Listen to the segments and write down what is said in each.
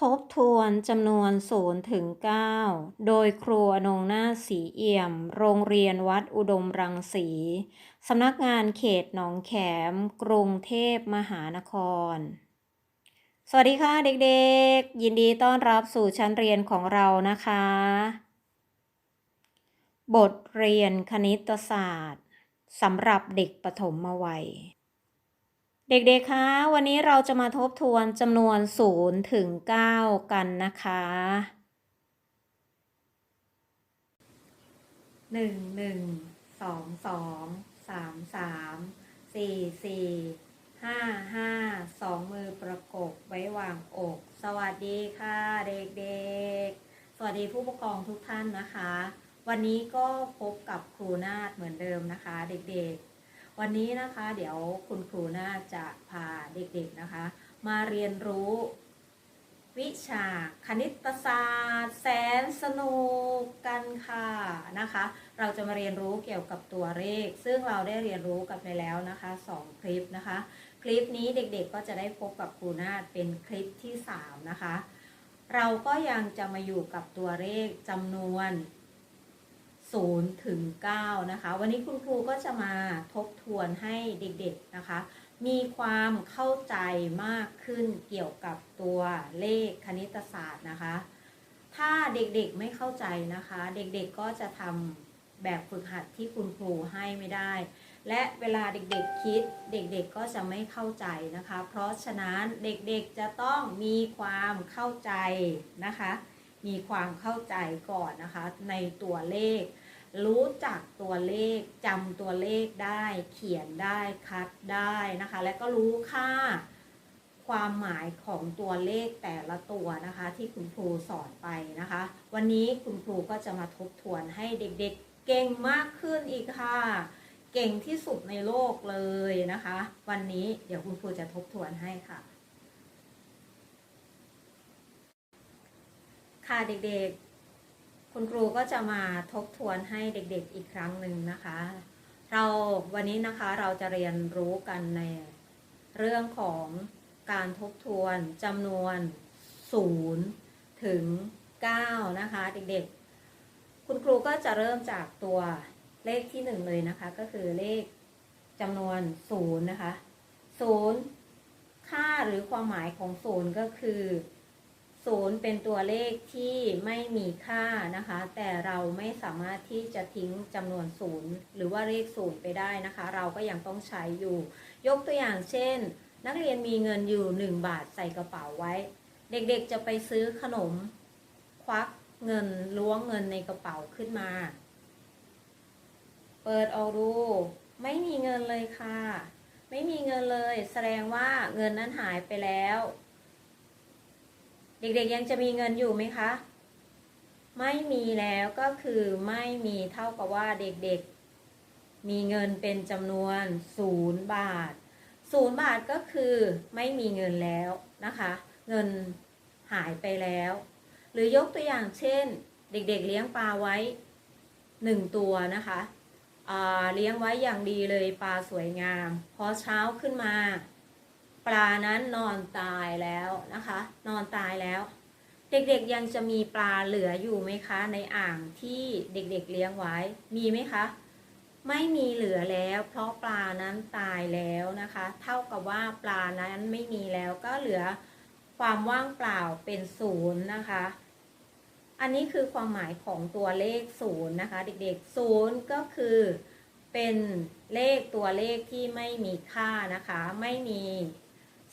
ทบทวนจำนวน0ถึง9โดยครูอนงนาสีเอี่ยม โรงเรียนวัดอุดมรังสีสำนักงานเขตหนองแขม กรุงเทพมหานคร สวัสดีค่ะเด็กๆ ยินดีต้อนรับสู่ชั้นเรียนของเรานะคะ บทเรียนคณิตศาสตร์สำหรับเด็กปฐมวัย เด็กๆ คะ วันนี้เราจะมาทบทวนจำนวน0ถึง9กันนะคะหนึ่งหนึ่งสองสองสามสามสี่สี่ห้าห้าสองมือประกบไว้วางอก สวัสดีค่ะเด็กๆ สวัสดีผู้ปกครองทุกท่านนะคะ วันนี้ก็พบกับครูนาฏเหมือนเดิมนะคะ เด็กๆ วันนี้นะคะเดี๋ยวคุณครูน่าจะพาเด็กๆนะคะ มาเรียนรู้ วิชาคณิตศาสตร์ แสนสนุกกันค่ะนะคะ เราจะมาเรียนรู้เกี่ยวกับตัวเลข ซึ่งเราได้เรียนรู้กันไปแล้วนะคะสองคลิปนะคะ คลิปนี้เด็กๆก็จะได้พบกับครูนาฏเป็นคลิปที่ 3 นะคะ เราก็ยังจะมาอยู่กับตัวเลขจำนวน 0ถึง9นะคะ วันนี้คุณครูก็จะมาทบทวนให้เด็กๆนะคะ มีความเข้าใจมากขึ้นเกี่ยวกับตัวเลขคณิตศาสตร์นะคะ ถ้าเด็กๆไม่เข้าใจนะคะ เด็กๆก็จะทำแบบฝึกหัดที่คุณครูให้ไม่ได้ และเวลาเด็กๆคิดเด็กๆก็จะไม่เข้าใจนะคะ เพราะฉะนั้นเด็กๆจะต้องมีความเข้าใจนะคะมีความเข้าใจก่อนนะคะในตัวเลข รู้จักตัวเลขจำตัวเลขได้ เขียนได้คัดได้นะคะ และก็รู้ค่าความหมายของตัวเลขแต่ละตัวนะคะ ที่คุณครูสอนไปนะคะ วันนี้คุณครูก็จะมาทบทวนให้เด็กๆเก่งมากขึ้นอีกค่ะ เก่งที่สุดในโลกเลยนะคะ วันนี้เดี๋ยวคุณครูจะทบทวนให้ค่ะ ค่ะเด็กๆ คุณครูก็จะมาทบทวนให้เด็กๆอีกครั้งหนึ่งนะคะ เราวันนี้นะคะเราจะเรียนรู้กันในเรื่องของการทบทวนจำนวน0ถึง9นะคะเด็กๆ คุณครูก็จะเริ่มจากตัวเลขที่ 1 เลยนะคะ ก็คือเลขจำนวน0นะคะ0ค่าหรือความหมายของ0ก็คือ ศูนย์เป็นตัวเลขที่ไม่มีค่านะคะ แต่เราไม่สามารถที่จะทิ้งจำนวนศูนย์หรือว่าเลขศูนย์ไปได้นะคะ เราก็ยังต้องใช้อยู่ ยกตัวอย่างเช่น นักเรียนมีเงินอยู่ 1 บาทใส่กระเป๋าไว้ เด็กๆจะไปซื้อขนม ควักเงินล้วงเงินในกระเป๋าขึ้นมา เปิดออกดู ไม่มีเงินเลยค่ะ ไม่มีเงินเลย แสดงว่าเงินนั้นหายไปแล้ว เด็กๆยังจะมีเงินอยู่ไหมคะ ไม่มีแล้วก็คือไม่มีเท่ากับว่าเด็กๆ มีเงินเป็นจำนวนศูนย์บาทศูนย์บาทก็คือไม่มีเงินแล้วนะคะ เงินหายไปแล้ว หรือยกตัวอย่างเช่น เด็กๆเลี้ยงปลาไว้หนึ่งตัวนะคะเลี้ยงไว้อย่างดีเลยปลาสวยงาม พอเช้าขึ้นมา ปลานั้นนอนตายแล้วนะคะ นอนตายแล้ว เด็กๆยังจะมีปลาเหลืออยู่ไหมคะ ในอ่างที่เด็กๆเลี้ยงไว้มีไหมคะ ไม่มีเหลือแล้ว เพราะปลานั้นตายแล้วนะคะ เท่ากับว่าปลานั้นไม่มีแล้วก็เหลือความว่างเปล่าเป็นศูนย์นะคะ อันนี้คือความหมายของตัวเลขศูนย์นะคะ เด็กๆศูนย์ก็คือเป็นเลขตัวเลขที่ไม่มีค่านะคะ ไม่มี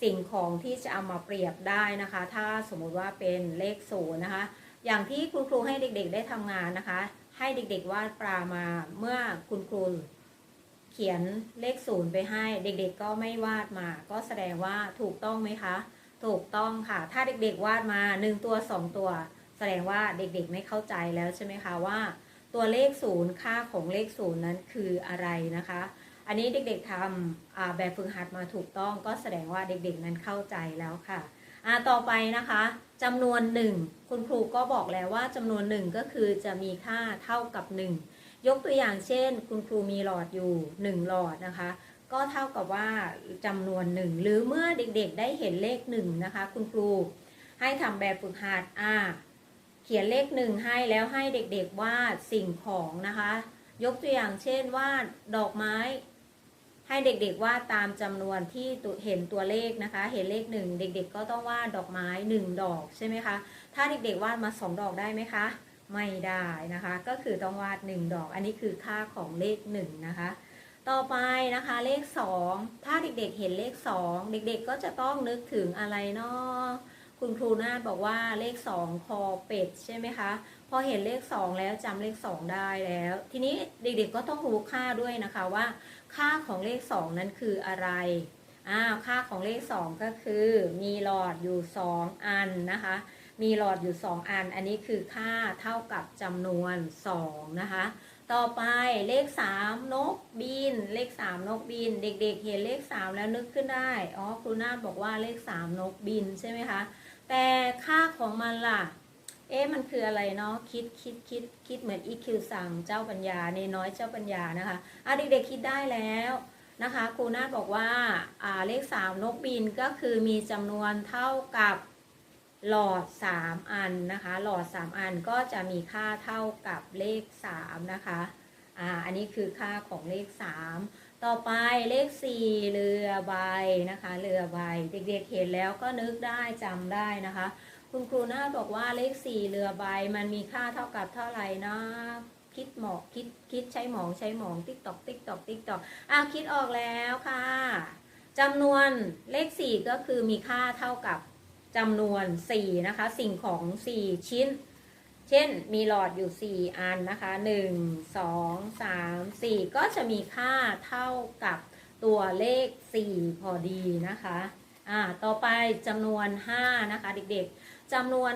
สิ่งของที่จะเอามาเปรียบได้นะคะ ถ้าสมมุติว่าเป็นเลขศูนย์นะคะ อย่างที่คุณครูให้เด็กๆได้ทำงานนะคะ ให้เด็กๆวาดปลามาเมื่อคุณครูเขียนเลขศูนย์ไปให้ เด็กๆก็ไม่วาดมา ก็แสดงว่าถูกต้องไหมคะ ถูกต้องค่ะ ถ้าเด็กๆวาดมา 1 ตัว 2 ตัว แสดงว่าเด็กๆไม่เข้าใจแล้วใช่ไหมคะว่า ตัวเลขศูนย์ค่าของเลขศูนย์นั้นคืออะไรนะคะ อันนี้เด็กๆทำ แบบฝึกหัดมาถูกต้องก็แสดงว่าเด็กๆนั้นเข้าใจแล้วค่ะต่อไปนะคะจำนวนหนึ่งคุณครูก็บอกแล้วว่าจำนวนหนึ่งก็คือจะมีค่าเท่ากับ 1 ยกตัวอย่างเช่น คุณครูมีหลอดอยู่ 1 หลอดนะคะ ก็เท่ากับว่าจำนวนหนึ่งหรือเมื่อเด็กๆ ได้เห็นเลข1นะคะ คุณครูให้ทำแบบฝึกหัดอ่าเขียนเลขหนึ่งให้แล้วให้เด็กๆวาดสิ่งของนะคะ ยกตัวอย่างเช่นวาดดอกไม้ ให้เด็กๆวาดตามจำนวนที่เห็นตัวเลขนะคะ เห็นเลขหนึ่งเด็กๆ ก็ต้องวาดดอกไม้หนึ่งดอกใช่ไหมคะ ถ้าเด็กๆวาดมาสองดอกได้ไหมคะ ไม่ได้นะคะ ก็คือต้องวาดหนึ่งดอก อันนี้คือค่าของเลขหนึ่งนะคะ ต่อไปนะคะเลขสองถ้าเด็กๆเห็นเลขสองเด็กๆก็จะต้องนึกถึงอะไรเนาะคุณครูนาฏบอกว่าเลขสองคอเป็ดใช่ไหมคะพอเห็นเลขสองแล้วจำเลขสองได้แล้ว ทีนี้เด็กๆก็ต้องรู้ค่าด้วยนะคะว่า ค่าของเลขสองนั้นคืออะไรอ้าวค่าของเลขสองก็คือมีหลอดอยู่สองอันนะคะ มีหลอดอยู่สองอัน อันนี้คือค่าเท่ากับจำนวนสองนะคะ ต่อไปเลขสามนกบิน เลขสามนกบิน เด็กๆเห็นเลขสามแล้วนึกขึ้นได้ อ๋อครูนาฏบอกว่าเลขสามนกบินใช่ไหมคะ แต่ค่าของมันล่ะ เอ๊ะมันคืออะไรเนาะคิดคิดคิดคิดเหมือน EQ สั่งเจ้าปัญญาในน้อยเจ้าปัญญานะคะอะเด็กๆคิดได้แล้วนะคะครูนาฏบอกว่าอ่าเลขสามนกบินก็คือมีจำนวนเท่ากับหลอด 3 อันนะคะ หลอด 3 อันก็จะมีค่าเท่ากับเลข 3 นะคะอ่าอันนี้คือค่าของเลข 3 ต่อไปเลข 4 เรือใบนะคะ เรือใบ เด็กๆเห็นแล้วก็นึกได้จำได้นะคะ คุณครูนาบอกว่าเลข4เรือใบมันมีค่าเท่ากับเท่าไหร่นะคิดหมอกคิดคิดใช้หมองใช้หมองติ๊กตอกติ๊กตอกติ๊กตอกอ้าวคิดออกแล้วค่ะจำนวนเลข4ก็คือมีค่าเท่ากับจำนวน4นะคะสิ่งของ4ชิ้น เช่นมีหลอดอยู่4อันนะคะ1 2 3 4ก็จะมีค่าเท่ากับตัวเลข4พอดีนะคะอ่าต่อไปจำนวน5นะคะเด็กๆ จำนวน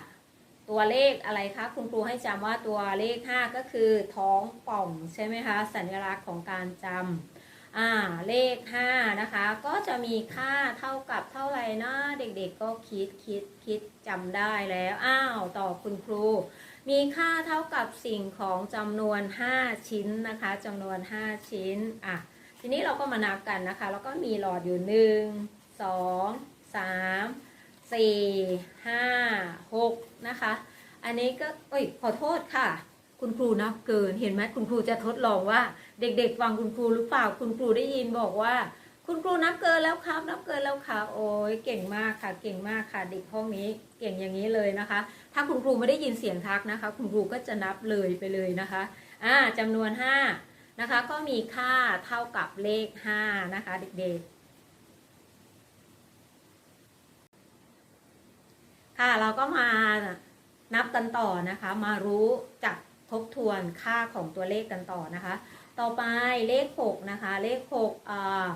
5 ตัวเลขอะไรคะ คุณครูให้จำว่าตัวเลข 5 ก็คือท้องป่องใช่ไหมคะสัญลักษณ์ของการจำอ่าเลข 5 นะคะ ก็จะมีค่าเท่ากับเท่าไหร่นะเด็กๆ ก็คิดคิดคิดจำได้แล้วอ้าวต่อคุณครู มีค่าเท่ากับสิ่งของจำนวน 5 ชิ้นนะคะจำนวน 5 ชิ้นอะทีนี้เราก็มานับกันนะคะ แล้วก็มีหลอดอยู่ 1 2 3 4 5 6นะคะ อันนี้ก็เอ้ยขอโทษค่ะ คุณครูนับเกินเห็นไหมคุณครูจะทดลองว่า เด็กๆฟังคุณครูหรือเปล่าคุณครูได้ยินบอกว่า คุณครูนับเกินแล้วครับนับเกินแล้วค่ะ โอ้ยเก่งมากค่ะ เก่งมากค่ะ เด็กห้องนี้เก่งอย่างนี้เลยนะคะ ถ้าคุณครูไม่ได้ยินเสียงทักนะคะ คุณครูก็จะนับเลยไปเลยนะคะอ่าจำนวน5นะคะก็มีค่าเท่ากับเลข5นะคะเด็กๆ ค่ะ เราก็มานับกันต่อนะคะ มารู้จักทบทวนค่าของตัวเลขกันต่อนะคะ ต่อไปเลข 6 นะคะ เลข6อ่า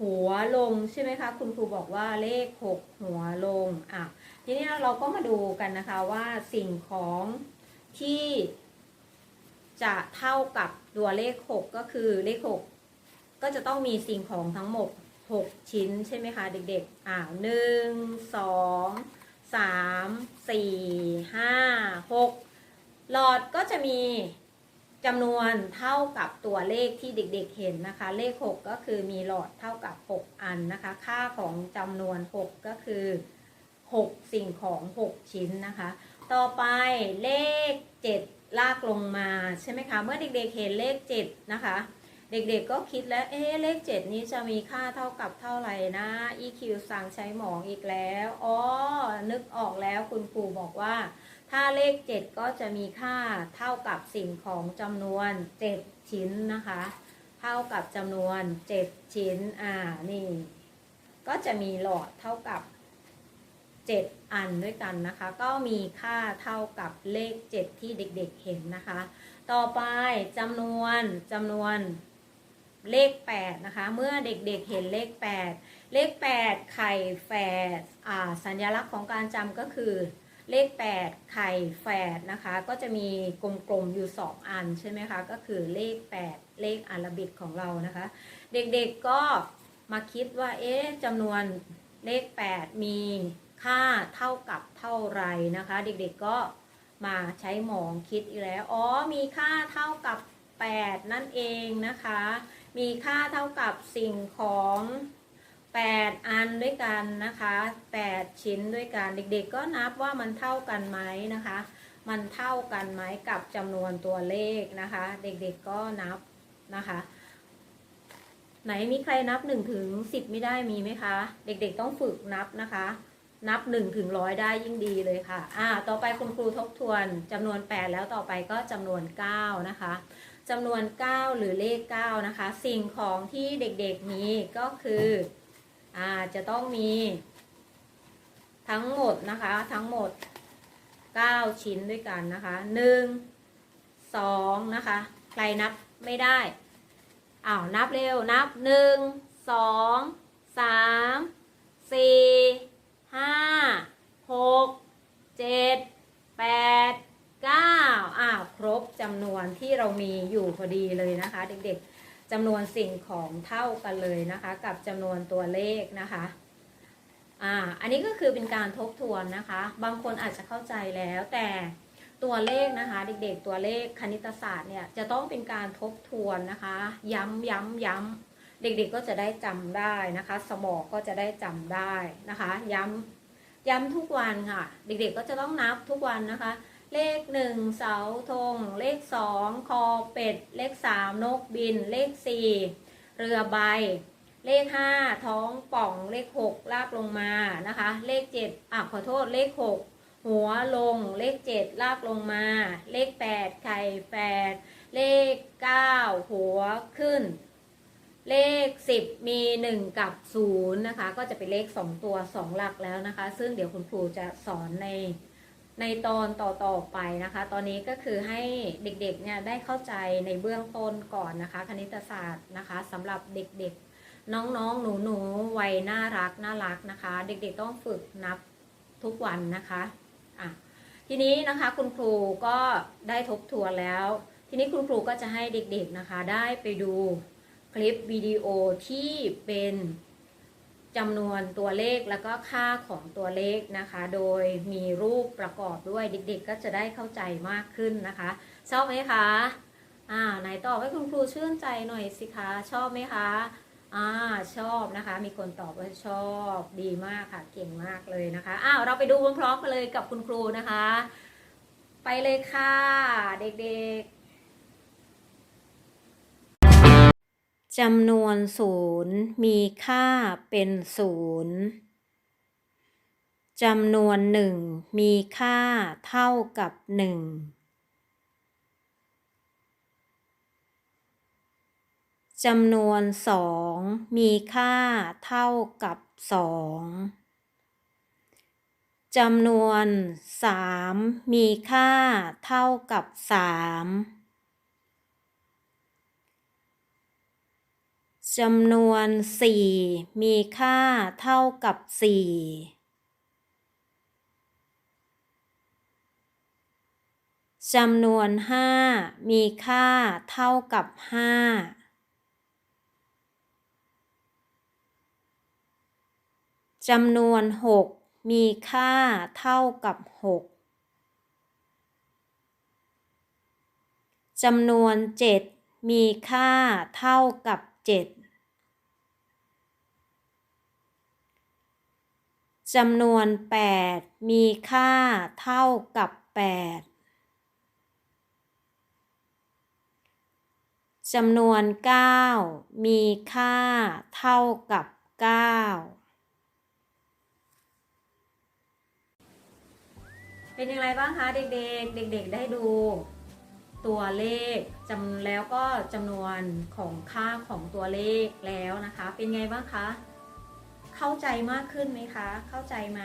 หัวลงใช่ไหมคะ คุณครูบอกว่าเลข 6 หัวลงอะทีนี้เราก็มาดูกันนะคะว่าสิ่งของที่จะเท่ากับตัวเลข 6 ก็คือเลข 6 ก็จะต้องมีสิ่งของทั้งหมด 6 ชิ้นใช่ไหมคะ เด็กๆอ่าหนึ่งสอง สามสี่ห้าหกหลอดก็จะมีจำนวนเท่ากับตัวเลขที่เด็กๆเห็นนะคะ เลข 6 ก็คือมีหลอดเท่ากับ 6 อันนะคะ ค่าของจำนวน 6 ก็คือ 6 สิ่งของ 6 ชิ้นนะคะ ต่อไปเลข 7 ลากลงมาใช่ไหมคะ เมื่อเด็กๆเห็นเลข 7 นะคะ เด็กๆก็คิดแล้วเอ๊เลข7นี้จะมีค่าเท่ากับเท่าไหร่นะ EQ สั่งใช้หมองอีกแล้วอ๋อนึกออกแล้วคุณครูบอกว่า ถ้าเลข7ก็จะมีค่าเท่ากับสิ่งของจำนวน7ชิ้นนะคะ เท่ากับจำนวน7ชิ้นอ่านี่ ก็จะมีหลอดเท่ากับ7อันด้วยกันนะคะ ก็มีค่าเท่ากับเลข7ที่เด็กๆเห็นนะคะ ต่อไปจำนวนจำนวน เลข 8 นะคะ เมื่อเด็กๆเห็นเลข 8 เลข 8 ไข่แฝดอ่าสัญลักษณ์ของการจำก็คือเลข 8 ไข่แฝดนะคะ ก็จะมีกลมๆอยู่ 2 อันใช่ไหมคะ ก็คือเลข 8 เลขอารบิกของเรานะคะ เด็กๆก็มาคิดว่า เอ๊ะจำนวนเลข 8 มีค่าเท่ากับเท่าไหรนะคะ เด็กๆก็มาใช้หมองคิดอีกแล้ว อ๋อ มีค่าเท่ากับ 8 นั่นเองนะคะ มีค่าเท่ากับสิ่งของ 8 อันด้วยกันนะคะ 8 ชิ้นด้วยกัน เด็กๆ ก็นับว่ามันเท่ากันไหมนะคะ มันเท่ากันไหมกับจำนวนตัวเลขนะคะ เด็กๆ ก็นับนะคะ ไหนมีใครนับ1ถึง10 ไม่ได้มีไหมคะ เด็กๆ ต้องฝึกนับนะคะ นับ1ถึงร้อยได้ยิ่งดีเลยค่ะ อ่า ต่อไปคุณครูทบทวนจำนวน 8 แล้วต่อไปก็จำนวน 9 นะคะ จำนวน 9 หรือเลข 9 นะคะ สิ่งของที่เด็กๆมีก็คืออ่าจะต้องมี ทั้งหมดนะคะ ทั้งหมด 9 ชิ้นด้วยกันนะคะ 1 2 นะคะ ใครนับไม่ได้อ้าวนับเร็วนับ 1 2 3 4 5 6 7 8 9อ้าวครบจำนวนที่เรามีอยู่พอดีเลยนะคะ เด็กๆจำนวนสิ่งของเท่ากันเลยนะคะ กับจำนวนตัวเลขนะคะอ่าอันนี้ก็คือเป็นการทบทวนนะคะ บางคนอาจจะเข้าใจแล้วแต่ตัวเลขนะคะ เด็กๆตัวเลขคณิตศาสตร์เนี่ยจะต้องเป็นการทบทวนนะคะ ย้ำย้ำย้ำเด็กๆก็จะได้จำได้นะคะ สมองก็จะได้จำได้นะคะ ย้ำย้ำทุกวันค่ะ เด็กๆก็จะต้องนับทุกวันนะคะ เลขหนึ่งเสาธง เลขสองคอเป็ด เลขสามนกบิน เลขสี่เรือใบ เลขห้าท้องป่องเลขหกลากลงมานะคะ เลขเจ็ดอะขอโทษเลขหกหัวลงเลขเจ็ดลากลงมา เลขแปดไข่แปดเลขเก้าหัวขึ้น เลขสิบมีหนึ่งกับศูนย์นะคะ ก็จะเป็นเลขสองตัวสองหลักแล้วนะคะ ซึ่งเดี๋ยวคุณครูจะสอนใน ในตอนต่อๆไปนะคะ ตอนนี้ก็คือให้เด็กๆเนี่ยได้เข้าใจในเบื้องต้นก่อนนะคะ คณิตศาสตร์นะคะสำหรับเด็กๆ น้องๆ หนูๆ วัยน่ารักน่ารักนะคะ เด็กๆต้องฝึกนับทุกวันนะคะอะทีนี้นะคะคุณครูก็ได้ทบทวนแล้ว ทีนี้คุณครูก็จะให้เด็กๆนะคะได้ไปดูคลิปวิดีโอที่เป็น จำนวนตัวเลขแล้วก็ค่าของตัวเลขนะคะ โดยมีรูปประกอบด้วยเด็กๆ ก็จะได้เข้าใจมากขึ้นนะคะชอบไหมคะอ่าไหนตอบให้คุณครูชื่นใจหน่อยสิคะชอบไหมคะอ่าชอบนะคะ มีคนตอบว่าชอบดีมากค่ะ เก่งมากเลยนะคะอ้าวเราไปดูพร้อมๆกันเลยกับคุณครูนะคะ ไปเลยค่ะ เด็กๆ จำนวนศูนย์มีค่าเป็นศูนย์จำนวนหนึ่งมีค่าเท่ากับหนึ่งจำนวนสองมีค่าเท่ากับสองจำนวนสามมีค่าเท่ากับสาม จำนวนสี่มีค่าเท่ากับสี่จำนวนห้ามีค่าเท่ากับห้าจำนวนหกมีค่าเท่ากับหกจำนวนเจ็ดมีค่าเท่ากับเจ็ด จำนวนแปดมีค่าเท่ากับแปดจำนวนเก้ามีค่าเท่ากับเก้าเป็นอย่างไรบ้างคะเด็กๆ เด็กๆ ได้ดูตัวเลขจำแล้วก็จำนวนของค่าของตัวเลขแล้วนะคะ เป็นไงบ้างคะ เข้าใจมากขึ้นไหมคะ เข้าใจไหม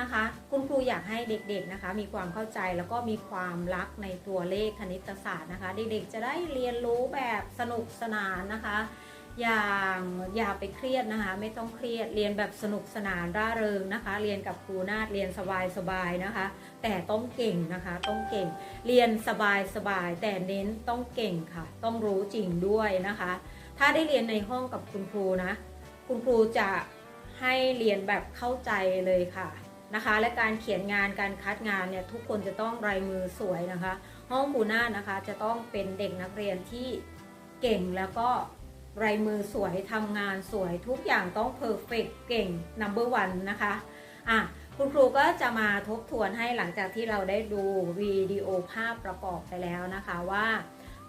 นะคะ คุณครูอยากให้เด็กๆนะคะ มีความเข้าใจแล้วก็มีความรักในตัวเลขคณิตศาสตร์นะคะ เด็กๆจะได้เรียนรู้แบบสนุกสนานนะคะ อย่างอย่าไปเครียดนะคะ ไม่ต้องเครียดเรียนแบบสนุกสนานร่าเริงนะคะ เรียนกับครูนาฏเรียนสบายๆนะคะ แต่ต้องเก่งนะคะ ต้องเก่ง เรียนสบายๆแต่เน้นต้องเก่งค่ะ ต้องรู้จริงด้วยนะคะ ถ้าได้เรียนในห้องกับคุณครูนะ คุณครูจะให้เรียนแบบเข้าใจเลยค่ะนะคะ และการเขียนงานการคัดงานเนี่ยทุกคนจะต้องลายมือสวยนะคะ ห้องครูนานะคะจะต้องเป็นเด็กนักเรียนที่เก่งแล้วก็ลายมือสวยทำงานสวยทุกอย่างต้องเพอร์เฟกเก่ง number one นะคะอะคุณครูก็จะมาทบทวนให้หลังจากที่เราได้ดูวิดีโอภาพประกอบไปแล้วนะคะว่า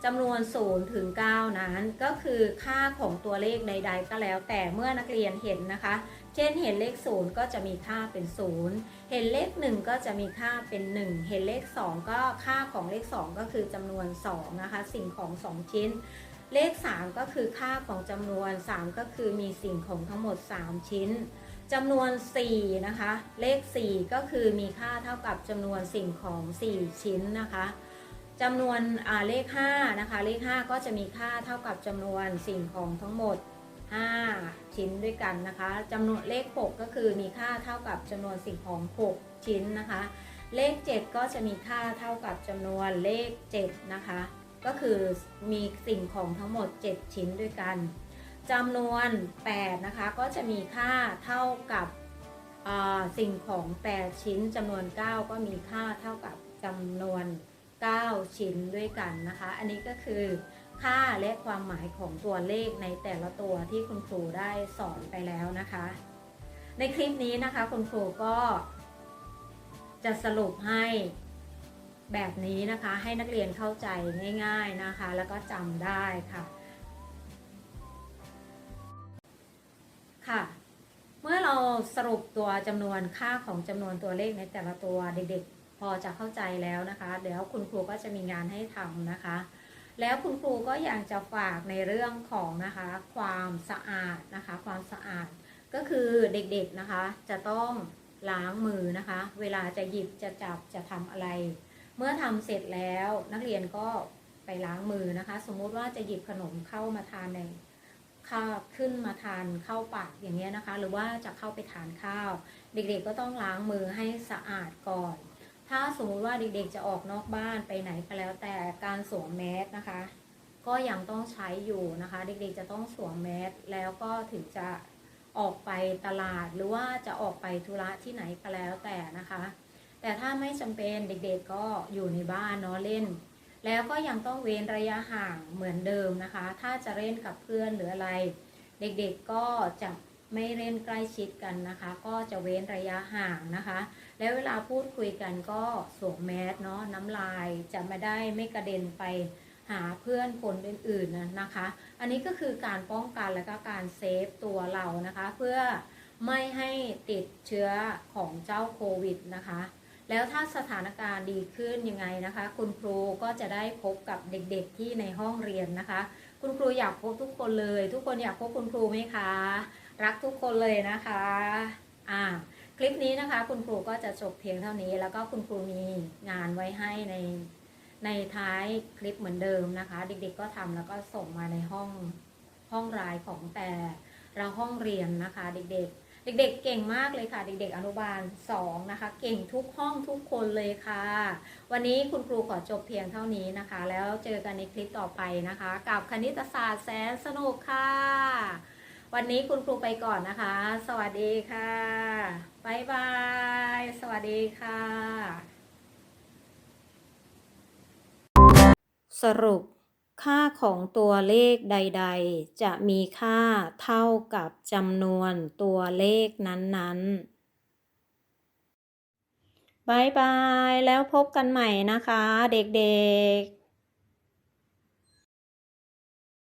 จำนวน 0 ถึง 9 นั้น ก็คือค่าของตัวเลขใด ๆ ก็แล้ว แต่เมื่อนักเรียนเห็นนะคะ เช่นเห็นเลข 0 ก็จะมีค่าเป็น 0 เห็นเลข 1 ก็จะมีค่าเป็น 1 เห็นเลข 2 ก็ค่าของเลข 2 ก็คือจำนวน 2 นะคะ สิ่งของ 2 ชิ้น เลข 3 ก็คือค่าของจำนวน 3 ก็คือมีสิ่งของทั้งหมด 3 ชิ้นจำนวน 4 นะคะ เลข 4 ก็คือมีค่าเท่ากับจำนวนสิ่งของ 4 ชิ้นนะคะ จำนวนเลข5นะคะเลข 5 ก็จะมีค่าเท่ากับจำนวนสิ่งของทั้งหมด 5 ชิ้นด้วยกันนะคะจำนวนเลข 6 ก็คือมีค่าเท่ากับจำนวนสิ่งของ 6 ชิ้นนะคะ เลข 7 ก็จะมีค่าเท่ากับจำนวนเลข 7 นะคะ ก็คือมีสิ่งของทั้งหมด 7 ชิ้นด้วยกันจำนวน8นะคะก็จะมีค่าเท่ากับสิ่งของ 8 ชิ้นจำนวน 9 ก็มีค่าเท่ากับจำนวน 9 ชิ้นด้วยกันนะคะ อันนี้ก็คือค่าและความหมายของตัวเลขในแต่ละตัวที่คุณครูได้สอนไปแล้วนะคะ ในคลิปนี้นะคะคุณครูก็จะสรุปให้แบบนี้นะคะ ให้นักเรียนเข้าใจง่ายๆนะคะ แล้วก็จำได้ค่ะค่ะเมื่อเราสรุปตัวจำนวนค่าของจำนวนตัวเลขในแต่ละตัวเด็กๆ พอจะเข้าใจแล้วนะคะเดี๋ยวคุณครูก็จะมีงานให้ทำนะคะ แล้วคุณครูก็ยังจะฝากในเรื่องของนะคะความสะอาดนะคะความสะอาดก็คือเด็กๆนะคะจะต้องล้างมือนะคะ เวลาจะหยิบจะจับจะทำอะไร เมื่อทำเสร็จแล้วนักเรียนก็ไปล้างมือนะคะ สมมุติว่าจะหยิบขนมเข้ามาทานในข้าวขึ้นมาทานเข้าปากอย่างเงี้ยนะคะ หรือว่าจะเข้าไปทานข้าว เด็กๆก็ต้องล้างมือให้สะอาดก่อน ถ้าสมมติว่าเด็กๆจะออกนอกบ้านไปไหนก็แล้วแต่การสวมแมสนะคะ ก็ยังต้องใช้อยู่นะคะ เด็กๆจะต้องสวมแมสแล้วก็ถึงจะออกไปตลาดหรือว่าจะออกไปธุระที่ไหนก็แล้วแต่นะคะ แต่ถ้าไม่จำเป็นเด็กๆก็อยู่ในบ้านเนาะเล่น แล้วก็ยังต้องเว้นระยะห่างเหมือนเดิมนะคะ ถ้าจะเล่นกับเพื่อนหรืออะไร เด็กๆก็จะไม่เล่นใกล้ชิดกันนะคะ ก็จะเว้นระยะห่างนะคะ แล้วเวลาพูดคุยกันก็สวมแมสเนาะน้ำลายจะไม่ได้ไม่กระเด็นไปหาเพื่อนคนอื่นๆนะนะคะ อันนี้ก็คือการป้องกันและก็การเซฟตัวเรานะคะ เพื่อไม่ให้ติดเชื้อของเจ้าโควิดนะคะ แล้วถ้าสถานการณ์ดีขึ้นยังไงนะคะ คุณครูก็จะได้พบกับเด็กๆที่ในห้องเรียนนะคะ คุณครูอยากพบทุกคนเลย ทุกคนอยากพบคุณครูไหมคะ รักทุกคนเลยนะคะ อ่า ลิปนี้นะคะ คุณครูก็จะจบเพียงเท่านี้ แล้วก็คุณครูมีงานไว้ให้ในในท้ายคลิปเหมือนเดิมนะคะ เด็กๆก็ทำแล้วก็ส่งมาในห้องห้องรายของแต่เราห้องเรียนนะคะ เด็กๆ เด็กๆ เก่งมากเลยค่ะ เด็ก ๆ อนุบาล2นะคะ เก่งทุกห้องทุกคนเลยค่ะ วันนี้คุณครูขอจบเพียงเท่านี้นะคะ แล้วเจอกันในคลิปต่อไปนะคะ กับคณิตศาสตร์แสนสนุกค่ะ วันนี้คุณครูไปก่อนนะคะ สวัสดีค่ะบายบาย สวัสดีค่ะ สรุป ค่าของตัวเลขใด ๆ จะมีค่าเท่ากับจำนวนตัวเลขนั้นๆบายบาย แล้วพบกันใหม่นะคะ เด็กๆ